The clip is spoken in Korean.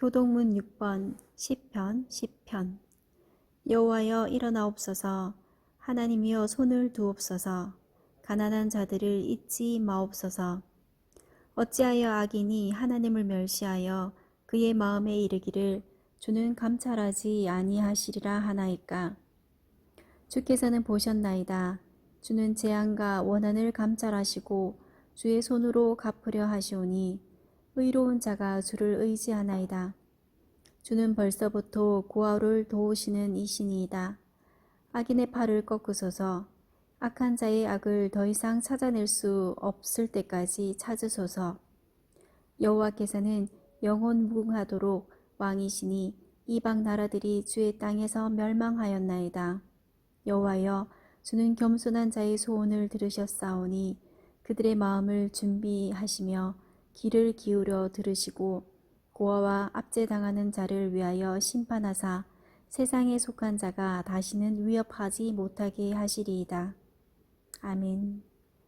교동문 6번 10편 10편. 여호와여 일어나옵소서. 하나님이여 손을 두옵소서. 가난한 자들을 잊지 마옵소서. 어찌하여 악인이 하나님을 멸시하여 그의 마음에 이르기를 주는 감찰하지 아니하시리라 하나이까? 주께서는 보셨나이다. 주는 재앙과 원한을 감찰하시고 주의 손으로 갚으려 하시오니 의로운 자가 주를 의지하나이다. 주는 벌써부터 고아를 도우시는 이신이이다. 악인의 팔을 꺾으소서. 악한 자의 악을 더 이상 찾아낼 수 없을 때까지 찾으소서. 여호와께서는 영원 무궁하도록 왕이시니 이방 나라들이 주의 땅에서 멸망하였나이다. 여호와여 주는 겸손한 자의 소원을 들으셨사오니 그들의 마음을 준비하시며 귀를 기울여 들으시고 고아와 압제당하는 자를 위하여 심판하사 세상에 속한 자가 다시는 위협하지 못하게 하시리이다. 아멘.